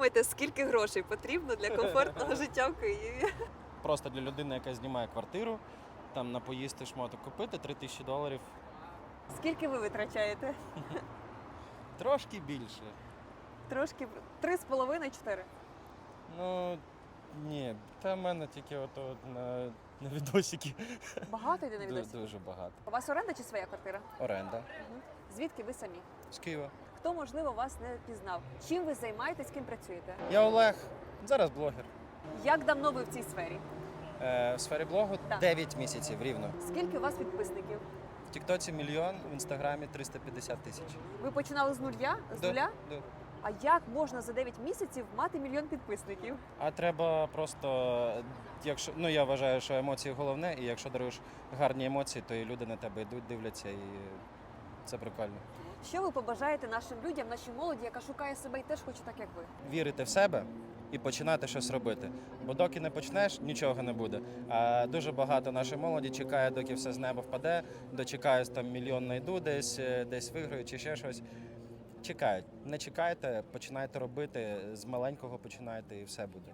думаєте, скільки грошей потрібно для комфортного життя в Києві? Просто для людини, яка знімає квартиру, там на поїсти шмоток купити 3 тисячі доларів. Скільки ви витрачаєте? Трошки більше. Трошки три з половиною, чотири. Ну ні, та в мене тільки ото от на, на відосики. Багато йде на Ду- відосі? Дуже багато. У вас оренда чи своя квартира? Оренда. Звідки ви самі? З Києва. Хто можливо вас не пізнав? Чим ви займаєтесь, ким працюєте? Я Олег, зараз блогер. Як давно ви в цій сфері? Е, в сфері блогу Так. 9 місяців рівно. Скільки у вас підписників? В Тіктоці мільйон, в інстаграмі 350 тисяч. Ви починали з нуля? З Да, нуля? да. А як можна за 9 місяців мати мільйон підписників? А треба просто, якщо ну я вважаю, що емоції головне, і якщо даруєш гарні емоції, то і люди на тебе йдуть, дивляться, і це прикольно. Що ви побажаєте нашим людям, нашій молоді, яка шукає себе і теж хоче так, як ви? Вірити в себе і починати щось робити. Бо доки не почнеш, нічого не буде. А дуже багато нашої молоді чекає, доки все з неба впаде, дочекаюсь там мільйон найду десь, е, десь виграю чи ще щось. Чекають. Не чекайте, починайте робити з маленького починайте, і все буде.